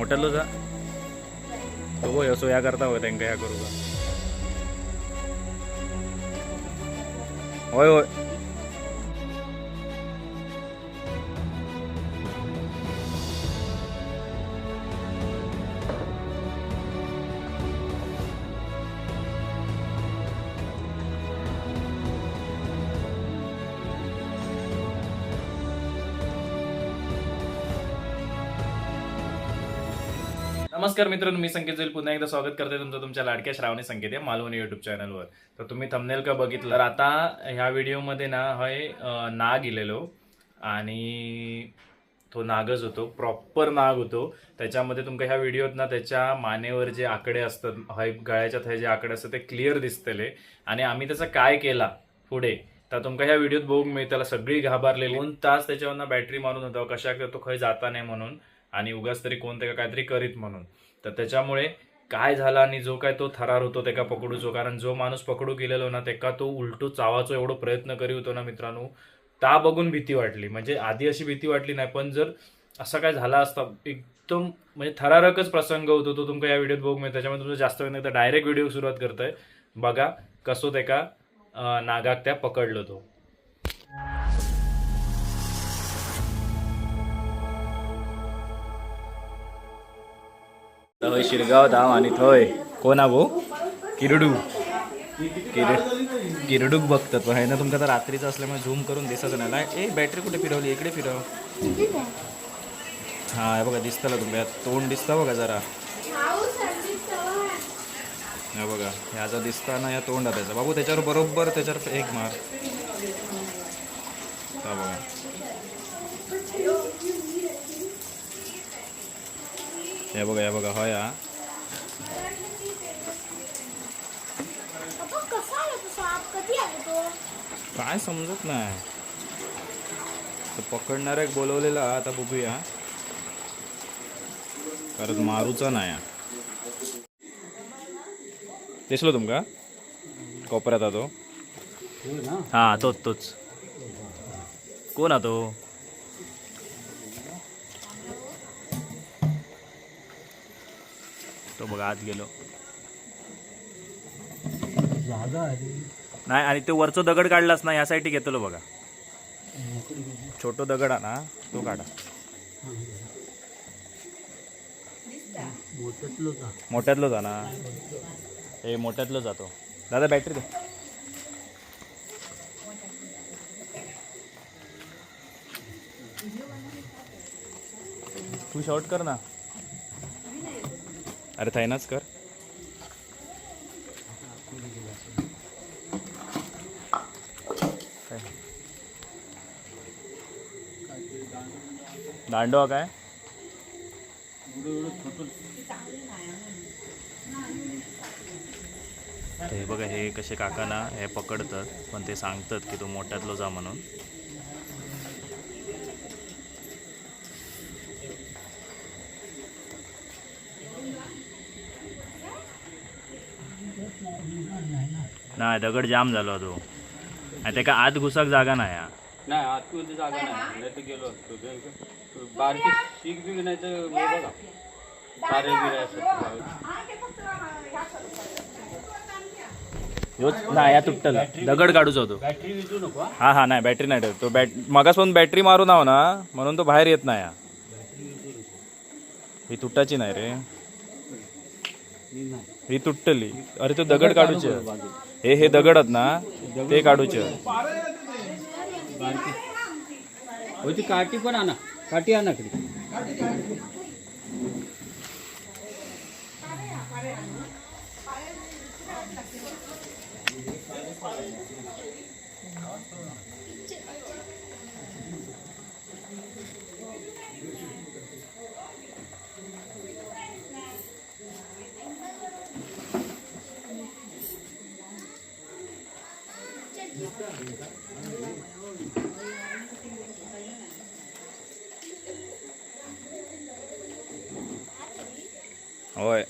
मोठ्यालो जा. बघू असो या करता होय तांकां या करू का? होय होय. नमस्कार मित्रांनो मी संकेत जोईल. पुन्हा एकदा स्वागत करते तुमचं तुमच्या लाडक्या श्रावणी संकेत या मालवणी युट्यूब चॅनलवर तर तुम्ही थंबनेल का बघितलं? तर आता ह्या व्हिडिओमध्ये ना हय नाग इलेलो आणि तो नागच होतो प्रॉपर नाग होतो. त्याच्यामध्ये तुमका ह्या व्हिडिओत ना त्याच्या मानेवर जे आकडे असतात हय गळ्याच्या थंय जे आकडे असतात ते क्लिअर दिसतले. आणि आम्ही त्याचा काय केला पुढे? तर तुमका ह्या व्हिडिओत बघूक त्याला सगळी घाबरलेली. दोन तास त्याच्यावर बॅटरी मारून होता कशा तो खंय जाता नाही म्हणून. आणि उगाच तरी कोण त्याला काहीतरी करीत म्हणून. तर त्याच्यामुळे काय झालं आणि जो काय तो थरार होतो त्याका पकडूचो कारण जो माणूस पकडू गेलेलो ना त्याका तो उलटू चावाचो एवढं प्रयत्न करी होतो ना मित्रांनो ता बघून भीती वाटली. म्हणजे आधी अशी भीती वाटली नाही पण जर असं काय झाला असता एकदम म्हणजे थरारकच प्रसंग होतो तो तुमका या व्हिडिओत बघू मिळेल. त्याच्यामुळे तुमचं जास्त वेळ नाही तर डायरेक्ट व्हिडिओ सुरुवात करतोय. बघा कसो त्याका नागाक त्या पकडलो तो. थंय शिरगाव धाम आणि थंय कोण भाऊ? किरडू. किर किरडूक बघतात पण आहे ना तुमका तर रात्रीचं असल्यामुळे झूम करून दिसत नाही. ए बॅटरी कुठे फिरवली? इकडे फिरव. हा हे बघा दिसतं तुमच्या तोंड दिसतं बघा जरा. हे बघा ह्याचा दिसता ना या तोंडात त्याचा बाबू त्याच्यावर बरोबर त्याच्यावर एक मार. हा बघा. हे बघा हे बघा होय हा काय समजत नाही. तर पकडणारा एक बोलवलेला आता बघूया. कारण मारूचा नाही. हा. दिसलो तुमका? कोपऱ्यात हा तो. हा तोच तोच. कोण हा तो? तो बघा आत गेलो नाही आणि तो वरचो दगड काढलाच ना यासाठी घेतलो बघा. छोटो दगड ना तो काढा. मोठ्यातलो जा. ना. हे मोठ्यातलो जातो दादा बॅटरी दे. तू शॉर्ट कर ना. अरे थायनाच कर. दांडवा दांडो काय? हे बघा हे कसे काकांना हे पकडतात पण ते सांगतात की तो मोठ्यातलो जा म्हणून. नाही दगड जाम झालो तो. आणि त्याका आत घुसाक जागा नाही हा. नाही आतमध्ये जागा नाही. नाही तर गेलो असतो. ते- बारकी शीख बी नाही तर बघा. तारे बिरे असतात. ह्योच नाही या तुटला दगड काढूच होतो. बॅटरी विजू नको हा? हा हा नाही बॅटरी नाही ठेवत. तो बॅट मगासपासून बॅटरी मारून आहो ना म्हणून तो बाहेर येत नाही हा. ही तुटाची नाही रे. ही तुटली. अरे तो दगड काढूचे हे हे दगड आहेत ना ते काढूचे काठी पण आणा. काठी आणा कडे होय.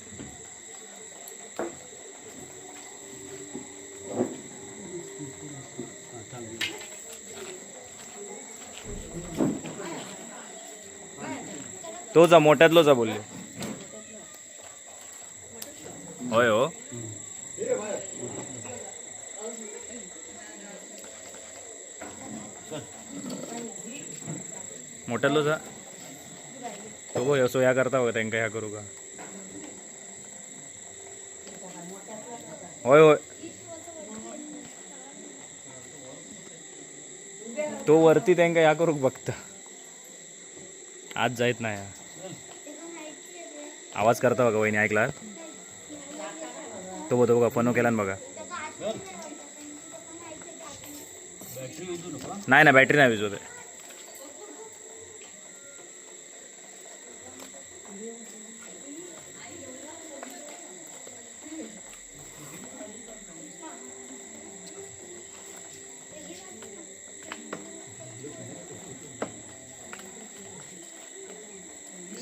तो जा मोठ्यातलो जा बोलले. होय हो. मोठ्यालो जा. तो बघ असो या करता बघ त्यांका ह्या करू का? होय होय. तो वरती त्यांका या करूक बघता आज जायत नाही आवाज करता बघा वहिनी ऐकला? तो बोलतो बघा पनो केला ना बघा. नाही ना बॅटरी नाही विजवते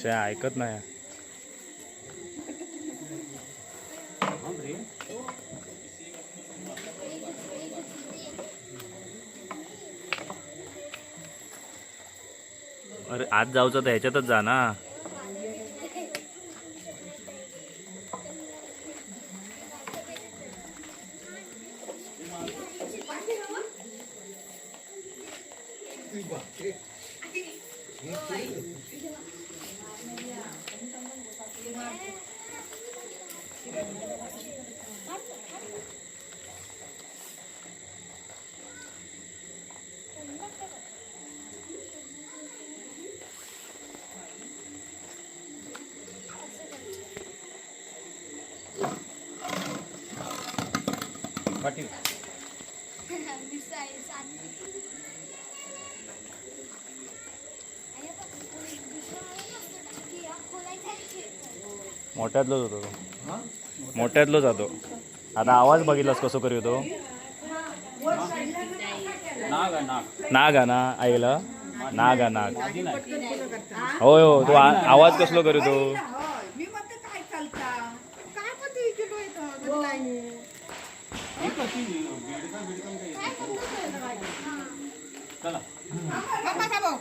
त्या ऐकत नाही. अरे आज जाऊचं तर ह्याच्यातच जा ना. What do you मोठ्यातलोच होतो तो. मोठ्यातलो जातो आता आवाज बघितलास कसं करी होतो नाग आहे नाग. नाग हा ना ऐकलं नाग हा नाग. होय हो तो आ- आवाज कसलो करी तो? काय चालता काय पती किलो येतं लाईनी ही कशी बेडका बिडकम काही चला बाबा का भाऊ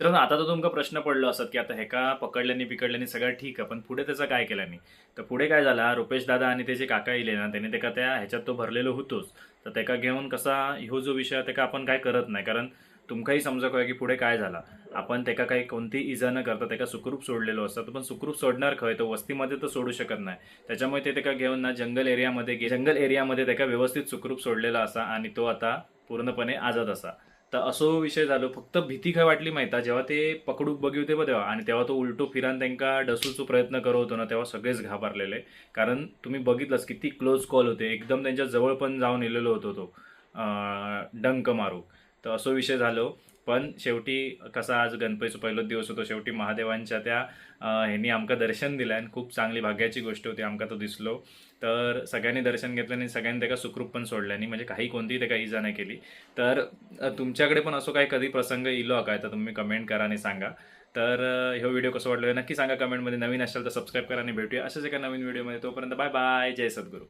मित्रांनो आता तर तुमका प्रश्न पडलो असत की आता हेका पकडल्याने पिकडल्याने सगळं ठीक आहे पण पुढे त्याचा काय केल्याने तर पुढे काय झाला? रुपेश दादा आणि त्याचे काका येले ना त्याने त्याका त्या ह्याच्यात तो भरलेलो होतोच. तर त्याका घेऊन कसा ह्यो जो विषय आहे त्याका आपण काय करत नाही कारण तुमकाही समजा काय की पुढे काय झाला. आपण त्याका काही कोणती इजा न करता त्याका सुखरूप सोडलेलो असतं पण सुखरूप सोडणार खंय तो वस्तीमध्ये तर सोडू शकत नाही. त्याच्यामुळे ते त्याका घेऊन ना जंगल एरियामध्ये जंगल एरियामध्ये त्याका व्यवस्थित सुखरूप सोडलेला असा आणि तो आता पूर्णपणे आझाद असा. तर असो विषय झालो फक्त भीती काय वाटली माहिती जेव्हा ते पकडूक बघी होते तेव्हा आणि तेव्हा तो उलटो फिरान त्यांका डसूचो प्रयत्न करत होतो ना तेव्हा सगळेच घाबरलेले. कारण तुम्ही बघितलंच किती क्लोज कॉल होते. एकदम त्यांच्या जवळ पण जाऊन येलेलो होतो तो डंक मारू तर असो विषय झालो. पण शेवटी कसा आज गणपतीचा पहिलो दिवस होतो शेवटी महादेवांच्या त्या ह्यांनी आमका दर्शन दिलं आणि खूप चांगली भाग्याची गोष्ट होती आमका तो दिसलो. तर सगळ्यांनी दर्शन घेतलं आणि सगळ्यांनी त्याला सुखरूप पण सोडलं आणि म्हणजे काही कोणतीही त्याला इजा नाही केली. तर तुमच्याकडे पण असो काही कधी प्रसंग इलो काय तर तुम्ही कमेंट करा आणि सांगा. तर अ, ह्यो व्हिडिओ कसं वाटलं नक्की सांगा कमेंटमध्ये नवीन असेल तर सबस्क्राईब करा आणि भेटूया अशाच एका नवीन व्हिडिओमध्ये तोपर्यंत बाय बाय जय सद्गुरू.